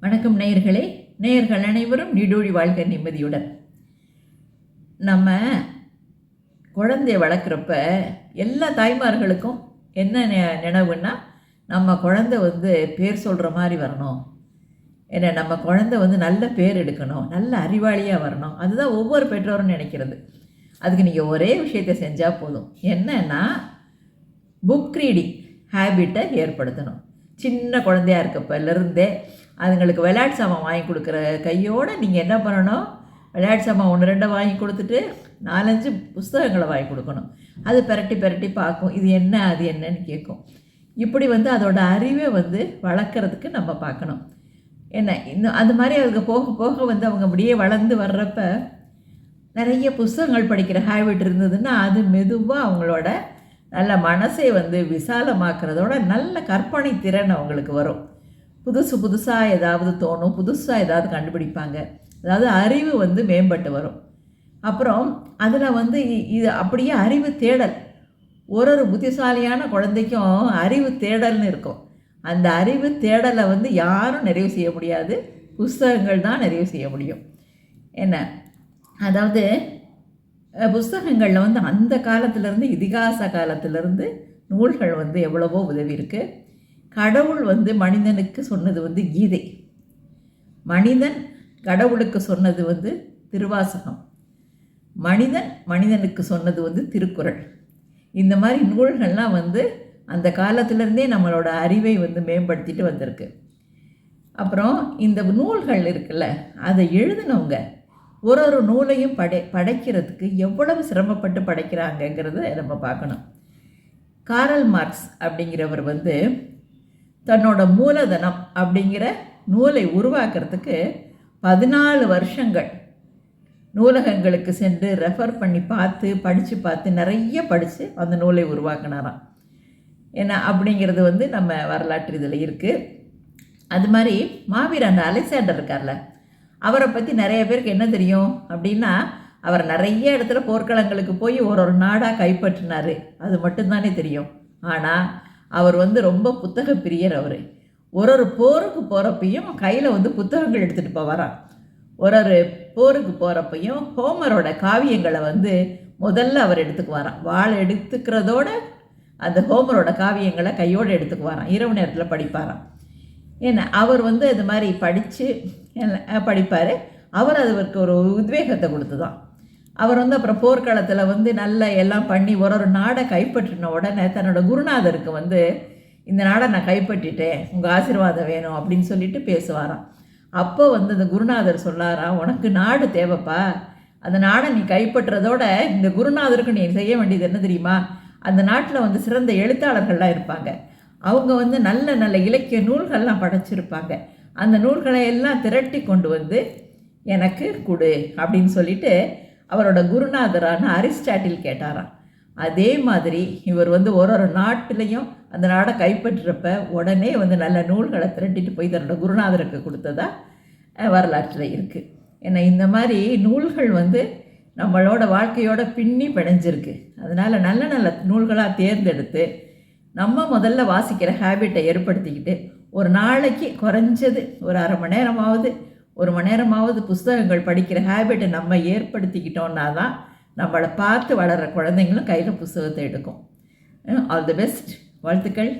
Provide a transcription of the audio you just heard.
வணக்கம் நேயர்களே நேயர்கள் அனைவரும் நீடோழி வாழ்க்கை நிம்மதியுடன். நம்ம குழந்தைய வளர்க்குறப்ப எல்லா தாய்மார்களுக்கும் என்ன நெ- நினைவுன்னா நம்ம குழந்தை வந்து பேர் சொல்கிற மாதிரி வரணும். என்ன நம்ம குழந்தை வந்து நல்ல பேர் எடுக்கணும் நல்ல அறிவாளியாக வரணும். அதுதான் ஒவ்வொரு பெற்றோரும் நினைக்கிறது. அதுக்கு நீங்கள் ஒரே விஷயத்தை செஞ்சால் போதும். என்னன்னா புக் ரீடிங் ஹேபிட்டை ஏற்படுத்தணும். சின்ன குழந்தையா இருக்கப்பலேருந்தே அதுங்களுக்கு விளையாட்டு சாமான் வாங்கி கொடுக்குற கையோடு நீங்கள் என்ன பண்ணணும்? விளையாட்டு சாமான் ஒன்று ரெண்டை வாங்கி கொடுத்துட்டு நாலஞ்சு புஸ்தகங்களை வாங்கி கொடுக்கணும். அது பெரட்டி பெரட்டி பார்க்கும். இது என்ன அது என்னன்னு கேட்கும். இப்படி வந்து அதோட அறிவை வந்து வளர்க்குறதுக்கு நம்ம பார்க்கணும். என்ன இன்னும் அந்த மாதிரி அதுக்கு போக போக வந்து அவங்க அப்படியே வளர்ந்து வர்றப்ப நிறைய புஸ்தகங்கள் படிக்கிற ஹேபிட் இருந்ததுன்னா அது மெதுவாக அவங்களோட நல்ல மனசை வந்து விசாலமாக்குறதோட நல்ல கற்பனை திறன் அவங்களுக்கு வரும். புதுசு புதுசாக ஏதாவது தோணும் புதுசாக ஏதாவது கண்டுபிடிப்பாங்க. அதாவது அறிவு வந்து மேம்பட்டு வரும். அப்புறம் அதில் வந்து இ- இது அப்படியே அறிவு தேடல். ஒரு ஒரு புத்திசாலியான குழந்தைக்கும் அறிவு தேடல்னு இருக்கும். அந்த அறிவு தேடலை வந்து யாரும் நிறைவு செய்ய முடியாது. புஸ்தகங்கள் தான் நிறைவு செய்ய முடியும். என்ன? அதாவது புஸ்தகங்களில் வந்து அந்த காலத்திலேருந்து இதிகாச காலத்திலேருந்து நூல்கள் வந்து எவ்வளவோ உதவி இருக்குது கடவுள் வந்து மனிதனுக்கு சொன்னது வந்து கீதை. மனிதன் கடவுளுக்கு சொன்னது வந்து திருவாசகம். மனிதன் மனிதனுக்கு சொன்னது வந்து திருக்குறள். இந்த மாதிரி நூல்கள்லாம் வந்து அந்த காலத்திலேருந்தே நம்மளோட அறிவை வந்து மேம்படுத்திட்டு வந்திருக்கு. அப்புறம் இந்த நூல்கள் இருக்குல்ல அதை எழுதினவங்க ஒரு ஒரு நூலையும் படை படைக்கிறதுக்கு எவ்வளவு சிரமப்பட்டு படைக்கிறாங்கங்கிறத நம்ம பார்க்கணும். காரல் மார்க்ஸ் அப்படிங்கிறவர் வந்து தன்னோட மூலதனம் அப்படிங்கிற நூலை உருவாக்குறதுக்கு பதினாலு வருஷங்கள் நூலகங்களுக்கு சென்று ரெஃபர் பண்ணி பார்த்து படித்து பார்த்து நிறைய படித்து அந்த நூலை உருவாக்கினாராம். ஏன்னா அப்படிங்கிறது வந்து நம்ம வரலாற்று இதில் இருக்குது அது மாதிரி மாவீரன் அலெக்சாண்டர் இருக்கார்ல அவரை பற்றி நிறைய பேருக்கு என்ன தெரியும்? அப்படின்னா அவர் நிறைய இடத்துல போர்க்களங்களுக்கு போய் ஒரு ஒரு நாடாக கைப்பற்றினார். அது மட்டும்தானே தெரியும். ஆனால் அவர் வந்து ரொம்ப புத்தக பிரியர் அவர். ஒரு ஒரு போருக்கு போகிறப்பையும் கையில் வந்து புத்தகங்கள் எடுத்துகிட்டு போவாராம். ஒரு ஒரு போருக்கு போகிறப்பையும் ஹோமரோட காவியங்களை வந்து முதல்ல அவர் எடுத்துக்குவாராம். வாள் எடுத்துக்கிறதோட அந்த ஹோமரோட காவியங்களை கையோடு எடுத்துக்குவாராம். இரவு நேரத்தில் படிப்பாராம். ஏன்னா அவர் வந்து இது மாதிரி படித்து படிப்பார். அவர் அதுக்கு ஒரு உத்வேகத்தை கொடுத்து தான் அவர் வந்து அப்புறம் போர்க்களத்தில் வந்து நல்ல எல்லாம் பண்ணி ஒரு ஒரு நாடை கைப்பற்றின உடனே தன்னோட குருநாதருக்கு வந்து இந்த நாடை நான் கைப்பற்றிட்டேன் உங்கள் ஆசீர்வாதம் வேணும் அப்படின்னு சொல்லிட்டு பேசுவாராம். அப்போ வந்து அந்த குருநாதர் சொல்லாராம் உனக்கு நாடு தேவைப்பா. அந்த நாடை நீ கைப்பற்றுறதோட இந்த குருநாதருக்கு நீ செய்ய வேண்டியது என்ன தெரியுமா? அந்த நாட்டில் வந்து சிறந்த எழுத்தாளர்கள்லாம் இருப்பாங்க. அவங்க வந்து நல்ல நல்ல இலக்கிய நூல்கள்லாம் படைச்சிருப்பாங்க. அந்த நூல்களை எல்லாம் திரட்டி கொண்டு வந்து எனக்கு கொடு அப்படின்னு சொல்லிட்டு அவரோட குருநாதரான அரிஸ்டாட்டில் கேட்டாராம். அதே மாதிரி இவர் வந்து ஒரு ஒரு நாட்டிலையும் அந்த நாடை கைப்பற்றுறப்ப உடனே வந்து நல்ல நூல்களை திரட்டிட்டு போய் தன்னோட குருநாதருக்கு கொடுத்ததா வரலாற்றில் இருக்குது ஏன்னா இந்த மாதிரி நூல்கள் வந்து நம்மளோட வாழ்க்கையோட பின்னி பிணைஞ்சிருக்கு. அதனால் நல்ல நல்ல நூல்களாக தேர்ந்தெடுத்து நம்ம முதல்ல வாசிக்கிற ஹேபிட்டை ஏற்படுத்திக்கிட்டு ஒரு நாளைக்கு குறைஞ்சது ஒரு அரை மணி நேரமாவது ஒரு மணி நேரமாவது புஸ்தகங்கள் படிக்கிற ஹேபிட்டை நம்ம ஏற்படுத்திக்கிட்டோன்னா தான் நம்மளை பார்த்து வளர்கிற குழந்தைங்களும் கையில் புஸ்தகத்தை எடுக்கும். ஆல் தி பெஸ்ட் வாழ்த்துக்கள்.